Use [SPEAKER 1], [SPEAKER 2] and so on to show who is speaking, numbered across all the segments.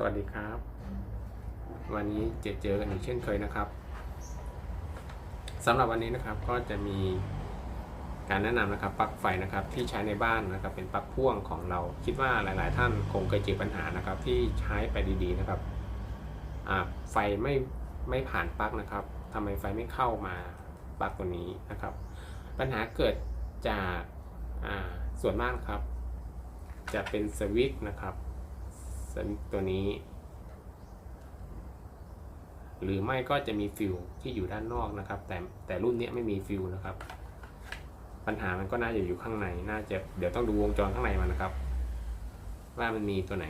[SPEAKER 1] สวัสดีครับ วันนี้เจอเจอกันอีกเช่นเคยนะครับสำหรับวันนี้นะครับก็จะมีการแนะนำนะครับปลั๊กไฟนะครับที่ใช้ในบ้านนะครับเป็นปลั๊กพ่วงของเรา คิดว่าหลาย ๆ ท่านคงเคยเจอปัญหานะครับ ที่ใช้ไปดีๆนะครับไฟไม่ไม่ผ่านปลั๊กนะครับทำไมไฟไม่เข้ามาปลั๊กตัวนี้นะครับ ปัญหาเกิดจากส่วนมากครับ จะเป็นสวิตช์นะครับ ตัวนี้ หรือไม่ก็จะมีฟิวที่อยู่ด้านนอกนะครับ แต่แต่รุ่นนี้ไม่มีฟิวนะครับ ปัญหามันก็น่าจะอยู่ข้างในน่าจะเดี๋ยวต้องดูวงจรข้างในมันนะครับ ว่ามันมีตัวไหน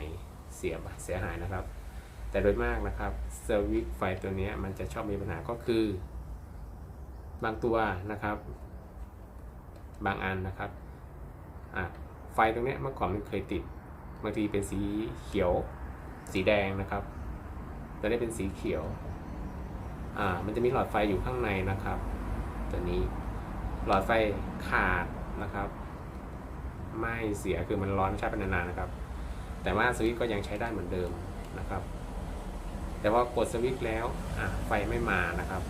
[SPEAKER 1] เสียเสียหายนะครับ แต่โดยมากนะครับเซอร์วิสไฟตัวนี้มันจะชอบมีปัญหาก็คือ บางตัวนะครับ บางอันนะครับไฟตรงนี้เมื่อก่อนมันเคยติด บางทีเป็นสีเขียว สีแดงนะครับตัวนี้เป็นสีเขียว อ่า มันจะมีหลอดไฟอยู่ข้างในนะครับ ตัวนี้ หลอดไฟขาดนะครับ ไม่เสีย คือมันร้อนใช้ไปนานๆนะครับ แต่ว่าสวิตก็ยังใช้ได้เหมือนเดิมนะครับ แต่ว่ากดสวิตแล้ว อะ ไฟไม่มานะครับ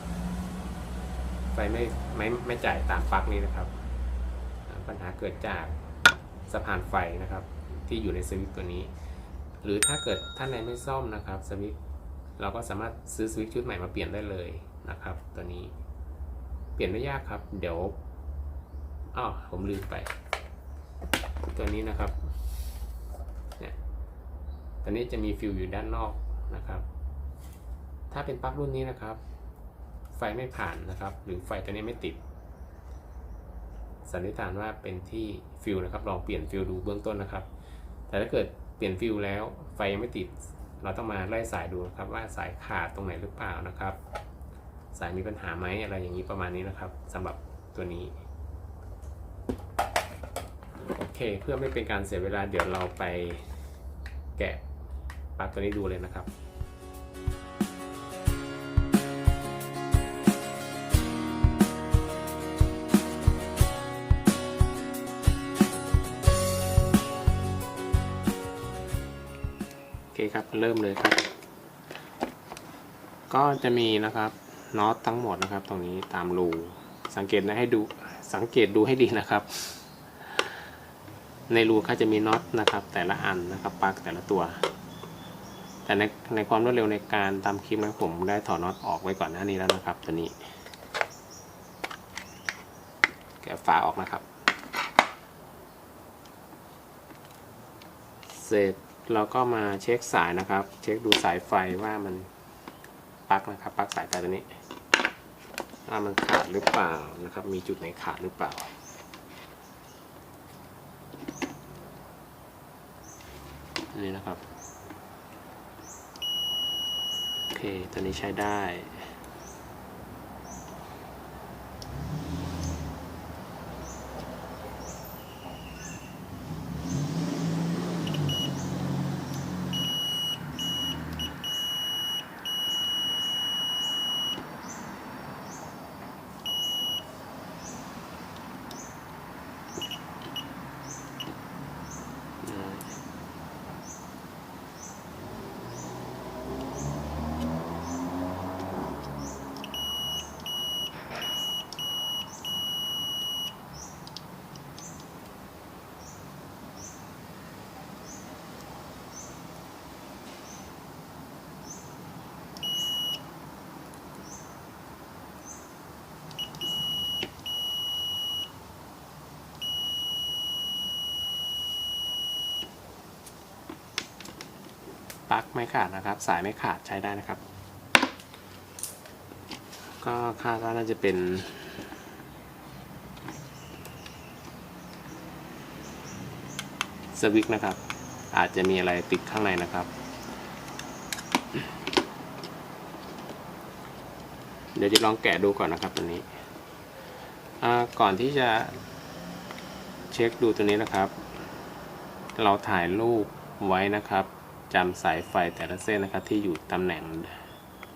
[SPEAKER 1] ไฟไม่ไม่ไม่จ่ายตามปลั๊กนี้นะครับ ปัญหาเกิดจากสะพานไฟนะครับ ที่อยู่ในสวิตตัวนี้ หรือถ้าเกิดท่านใดไม่ซ่อมนะครับสวิตเราก็สามารถซื้อสวิตช์ชุดใหม่มาเปลี่ยนได้เลยนะครับ ตัวนี้เปลี่ยนไม่ยากครับ เดี๋ยวอ้าวผมลืมไป ตัวนี้นะครับเนี่ยตัวนี้จะมีฟิวอยู่ด้านนอกนะครับ ถ้าเป็นปลั๊กรุ่นนี้นะครับ ไฟไม่ผ่านนะครับ หรือไฟตัวนี้ไม่ติดสันนิษฐานว่าเป็นที่ฟิวนะครับ ลองเปลี่ยนฟิวดูเบื้องต้นนะครับ แต่ถ้าเกิดเปลี่ยนฟิวแล้วไฟยังไม่ติด เราต้องมาไล่สายดูนะครับว่าสายขาดตรงไหนหรือเปล่านะครับ สายมีปัญหาไหมอะไรอย่างนี้ประมาณนี้นะครับสำหรับตัวนี้โอเคเพื่อไม่เป็นการเสียเวลาเดี๋ยวเราไปแกะปลั๊กตัวนี้ดูเลยนะครับ เคครับเริ่มเลยครับ ก็จะมีนะครับน็อตทั้งหมดนะครับ ตรงนี้ตามรูสังเกตนะให้ดูสังเกตดูให้ดีนะครับ ในรูเขาจะมีน็อตนะครับ แต่ละอันนะครับปลั๊กแต่ละตัว แต่ในในความรวดเร็วในการตามคลิปนะผมได้ถอดน็อตออกไว้ก่อนหน้านี้แล้วนะครับ ตัวนี้แกะฝาออกนะครับ เสร็จ เราก็มาเช็คสายนะครับ เช็คดูสายไฟว่ามันปลั๊กนะครับปลั๊กสายไฟตัวนี้ว่ามันขาดหรือเปล่านะครับ มีจุดไหนขาดหรือเปล่าอันนี้นะครับ โอเค ตัวนี้ใช้ได้ ปลั๊กไม่ขาดนะครับ สายไม่ขาดใช้ได้นะครับ ก็คาดว่าน่าจะเป็น สวิกนะครับ อาจจะมีอะไรติดข้างในนะครับ เดี๋ยวจะลองแกะดูก่อนนะครับตัวนี้ ก่อนที่จะเช็คดูตัวนี้นะครับ เราถ่ายรูปไว้นะครับ จำสายไฟแต่ละเส้นนะครับที่อยู่ตำแหน่ง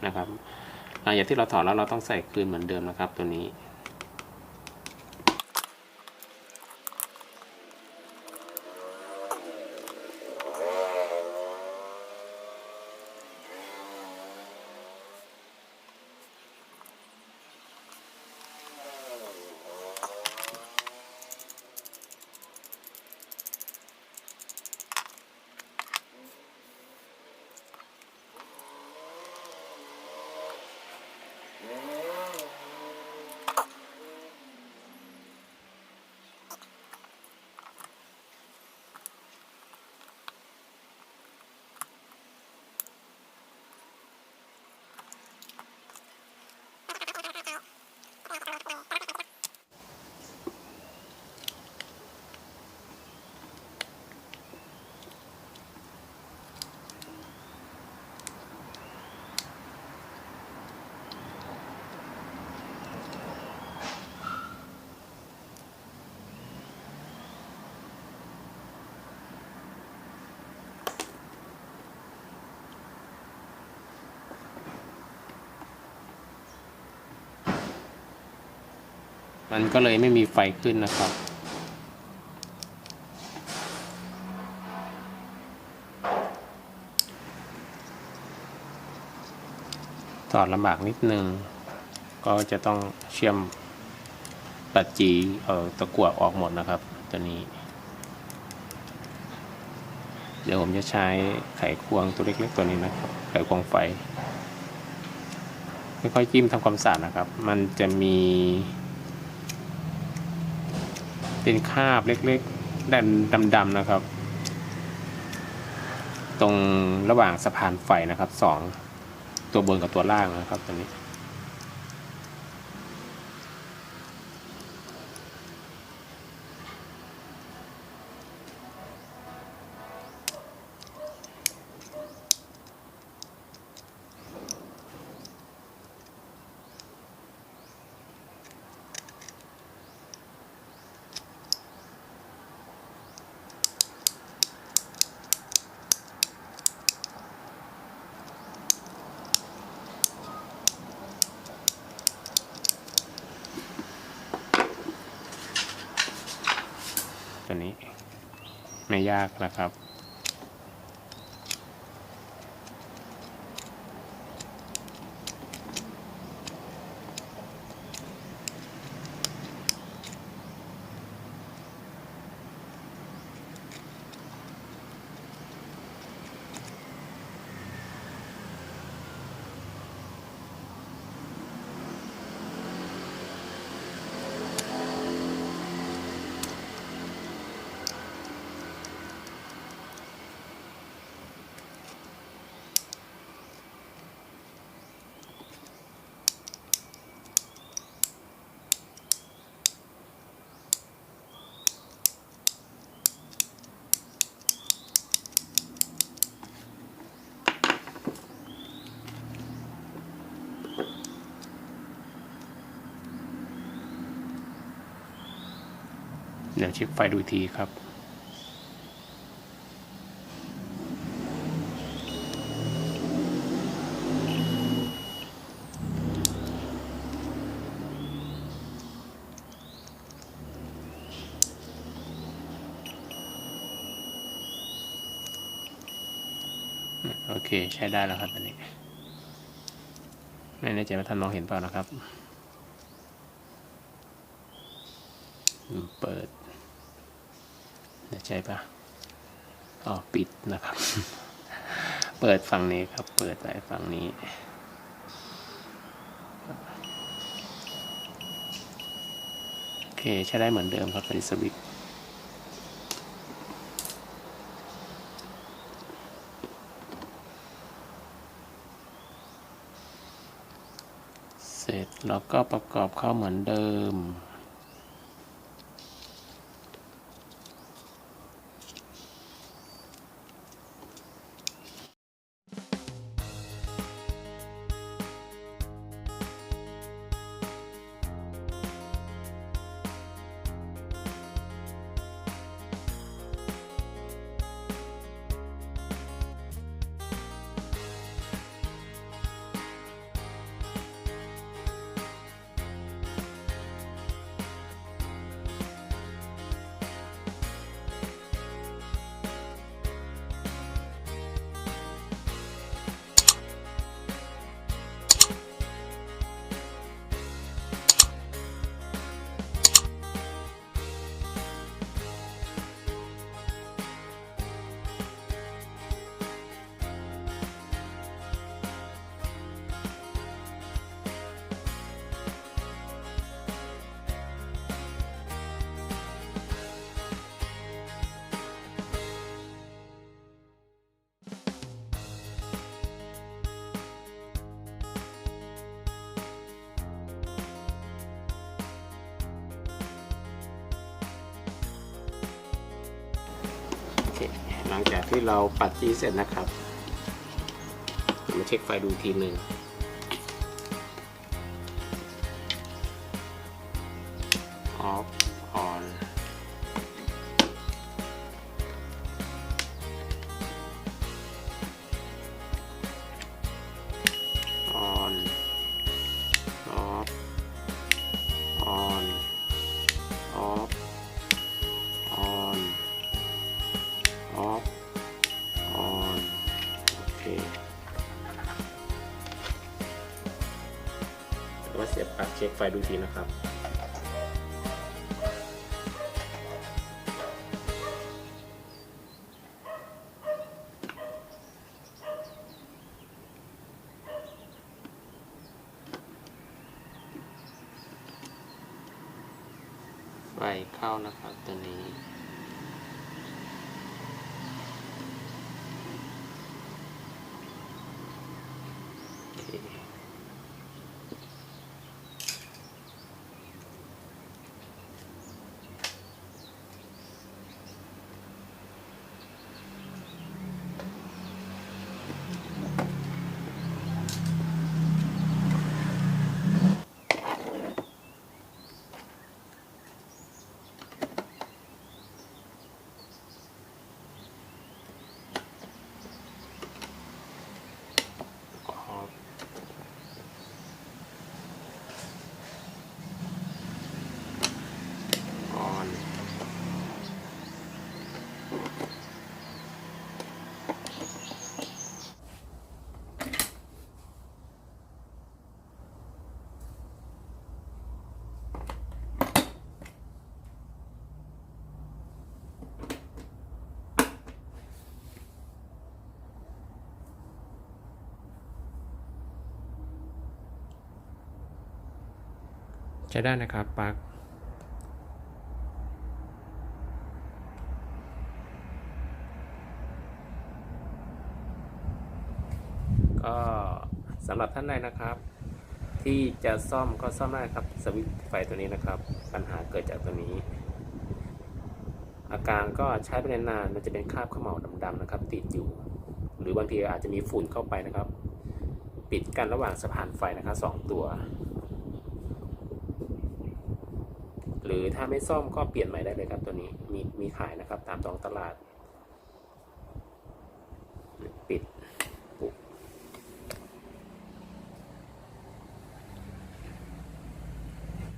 [SPEAKER 1] นะครับหลังจากที่เราถอดแล้วเราต้องใส่คืนเหมือนเดิมนะครับตัวนี้ มันก็เลยไม่มีไฟขึ้นนะครับ ถอดลำบากนิดนึง ก็จะต้องเชื่อมปัดจีเอ่อตะกั่วออกหมดนะครับตัวนี้ เดี๋ยวผมจะใช้ไขควงตัวเล็กๆตัวนี้นะครับ ไขควงไฟค่อยๆจิ้มทำความสะอาดนะครับ มันจะมี เป็นคราบเล็กๆดำดำๆนะครับ ตรงระหว่างสะพานไฟนะครับสองตัวบนกับตัวล่างนะครับตัวนี้ ตัวนี้ ไม่ยากนะครับ ดี๋ยวเช็คไฟดูอีกทีครับโอเคใช้ได้แล้วครับอันนี้ ไม่แน่ใจว่าท่านมองเห็นเปล่านะครับ เปิด ใช่ปะอ๋อปิดนะครับ เปิดฝั่งนี้ครับ เปิดไปฝั่งนี้โอเคใช้ได้เหมือนเดิมครับเป็นสวิตช์เสร็จแล้วก็ประกอบเข้าเหมือนเดิม ลังจากที่เราปัดจีเสร็จนะครับ มาเช็คไฟดูทีหนึ่ง ดูทีนะครับไฟเข้านะครับตัวนี้ โอเค ออฟออน ใช้ได้นะครับปลั๊กก็สำหรับท่านใดนะครับ ที่จะซ่อมก็ซ่อมได้ครับสวิตช์ไฟตัวนี้นะครับ ปัญหาเกิดจากตัวนี้ อาการก็ใช้ไปนานๆมันจะเป็นคราบเขม่าดำๆนะครับ ติดอยู่ หรือบางทีอาจจะมีฝุ่นเข้าไปนะครับ ปิดกันระหว่างสะพานไฟนะครับสองตัว หรือถ้าไม่ซ่อมก็เปลี่ยนใหม่ได้เลยครับตัวนี้มีมีขายนะครับตามท้องตลาด ปิด